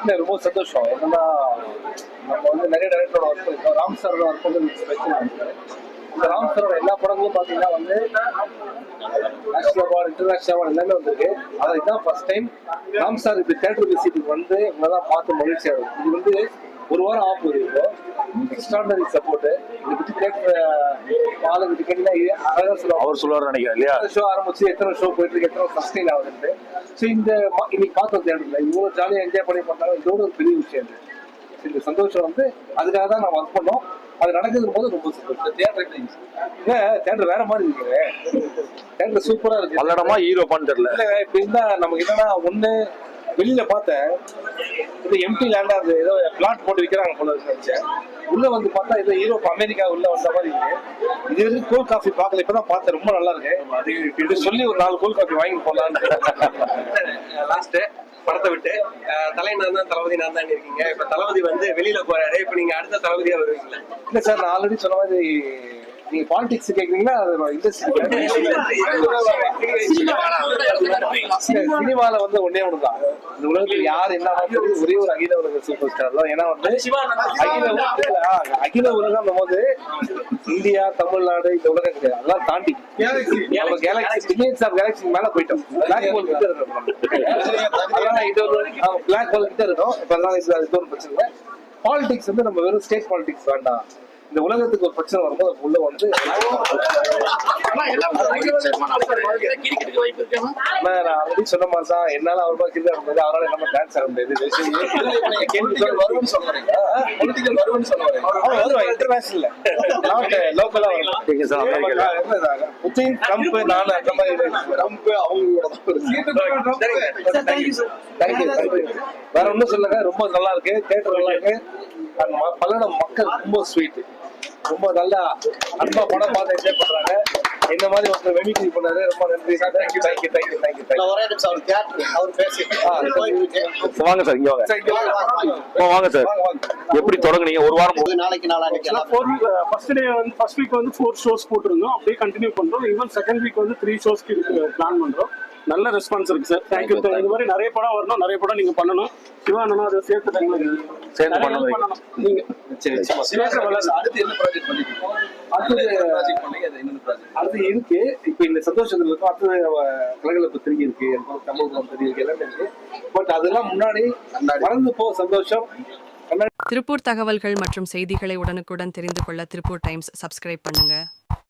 இல்லை ரொம்ப சந்தோஷம். என்னன்னா நம்ம வந்து நிறைய டேரக்டரோட ஒர்க் பண்ணிருக்கோம் ராம் சாரோட ஒர்க் வந்து ஸ்பெஷல் இந்த ராம் சாரோட எல்லா படங்களும் பார்த்தீங்கன்னா வந்து நேஷனல் அவார்டு இன்டர்நேஷனல் அவார்டு எல்லாமே வந்திருக்கு. அதை தான் ஃபர்ஸ்ட் டைம் ராம் சார் இப்படி தேட்டர் விசிட்டுக்கு வந்து உங்களை தான் பார்த்து மகிழ்ச்சியாக இருக்கும். இது வந்து ஒரு வாரம் ஆஃப் போகுது எக்ஸ்ட்ராடனரி சப்போர்ட் இதை பற்றி தேட்டர் ஆளுங்க இது அழகாக சொல்லுவாங்க. அவர் சொல்லுவார் நினைக்கிறேன் இல்லையா? ஷோ ஆரம்பிச்சு எத்தனை ஷோ போயிட்டு இருக்கு எத்தனை சஸ்டெயின் ஆகுதுன்ட்டு. ஸோ இந்த இன்னைக்கு பார்த்தோம் தேட்டரில் இவ்வளோ ஜாலியாக என்ஜாய் பண்ணி பண்ணாங்க இதோட ஒரு பெரிய விஷயம் இந்த சந்தோஷம் வந்து அதுக்காக தான் நான் ஒர்க் பண்ணோம். அது நடக்குது போது ரொம்ப சந்தோஷம். தேட்டர் இல்லை தேட்டர் வேற மாதிரி இருக்குது தேட்டர் சூப்பரா இருக்கு. பல்லடமா தெரியல. இல்ல இப்ப இருந்தா நமக்கு என்னன்னா ஒண்ணு வெளியில பார்த்தேன். இது எம்டி லேண்டா அது ஏதோ பிளாட் போட்டு விற்கிறாங்க போல நினைச்சேன். உள்ள வந்து பார்த்தா ஏதோ யூரோப் அமெரிக்கா உள்ள வந்த மாதிரி இருக்கு. இது வரைக்கும் கோல் காஃபி பார்க்கல. இப்பதான் பார்த்தேன். ரொம்ப நல்லா இருக்கு. இது சொல்லி ஒரு நாலு கோல் காஃபி வாங்கி போலான்னு லாஸ்ட் படத்தை விட்டு. தலை நான் தான் தளபதி நான் தான் இருக்கீங்க. இப்ப தளபதி வந்து வெளியில போறாரு. இப்ப நீங்க அடுத்த தளபதியா வருவீங்களா? இல்ல சார் நான் ஆல்ரெடி சொன்ன மாதிரி நீங்க பாலிடிக்ஸ் கேக்குறீங்களா? சினிமால வந்து ஒன்னே ஒண்ணுதான். இந்த உலகத்துல யார் என்ன ஒரே ஒரு அகில உலக சூப்பர் ஸ்டார் தான். ஏன்னா வந்து அகில அகில உலகம் போது இந்தியா தமிழ்நாடு இந்த உலகம் கிடையாது. அதெல்லாம் தாண்டி. நம்ம கேலக்சி மில்லியன்ஸ் ஆஃப் கேலக்சி மேல போயிட்டோம். பிளாக் ஹோல் கிட்ட இருக்கோம் இது பிளாக் ஹோல் கிட்ட இருக்கோம். இப்ப எல்லாம் இது அது ஒரு பிரச்சனை இல்லை பாலிடிக்ஸ் வந்து நம்ம வெறும் ஸ்டேட் பாலிடிக்ஸ் வேண்டாம். இந்த உலகத்துக்கு ஒரு பிரச்சனை வரும்போது உள்ள வந்து நான் ஆல்ரெடி சொன்ன மாதிரி தான். என்னால அவர் மாதிரி கிரிக்கெட் இருந்தது அவரால் நம்ம டான்ஸ் ஆட முடியாது. வரும்னு சொல்றீங்க பொலிட்டிக்கல் வரும்னு சொல்லுவாங்க இன்டர்நேஷனல் நாட் லோக்கலா சார். புத்தின் ட்ரம்ப் நான் அந்த மாதிரி ட்ரம்ப் அவங்களோட தேங்க்யூ தேங்க்யூ வேற ஒன்றும் சொல்லுங்க ரொம்ப நல்லா இருக்கு. தேட்டர் நல்லா இருக்கு. பல்லடம் மக்கள் ரொம்ப ஸ்வீட் ரொம்ப நல்லா அன்பா படம் பார்த்து என்ஜாய் பண்றாங்க. இந்த மாதிரி ஒருத்தர் வெமிட்ரி பண்ணாரு. ரொம்ப நன்றி thank you thank you thank you thank you thank you ஒரே நிமிஷம் அவர் தியேட்டர் அவர் பேசி வாங்க சார் இங்க வாங்க. வாங்க. சார். வாங்க வாங்க. எப்படி தொடங்குனீங்க? ஒரு வாரம் நாளைக்கு நாளானிக்கு ஃபோர் ஃபர்ஸ்ட் டே வந்து ஃபர்ஸ்ட் வீக் வந்து ஃபோர் ஷோஸ் போட்டிருந்தோம். அப்படியே கண்டினியூ பண்றோம். ஈவன் செகண்ட் வீக் வந்து த்ரீ ஷோஸ்க்கு இருக்கு பிளான் பண்றோம். நல்ல ரெஸ்பான்ஸ் இருக்கு சார். தேங்க்யூ இது மாதிரி நிறைய படம் வரணும். நிறைய படம் நீங்க பண்ணணும். சிவா அண்ணனும் அதை சேர்த்து சேர்ந்து பண்ணணும். நீங்க சரி. அடுத்து என்ன ப்ராஜெக்ட் பண்ணிட்டு அடுத்து ப்ராஜெக்ட் பண்ணி அது என்ன ப்ராஜெக்ட் அடுத்து இருக்கு. இப்போ இந்த சந்தோஷத்துல இருக்கும். அடுத்து கலகலப்பு திரும்பி இருக்கு தமிழ் திரும்பி இருக்கு எல்லாமே இருக்கு. பட் அதெல்லாம் முன்னாடி மறந்து போ சந்தோஷம். திருப்பூர் தகவல்கள் மற்றும் செய்திகளை உடனுக்குடன் தெரிந்து கொள்ள திருப்பூர் டைம்ஸ் சப்ஸ்கிரைப் பண்ணுங்க.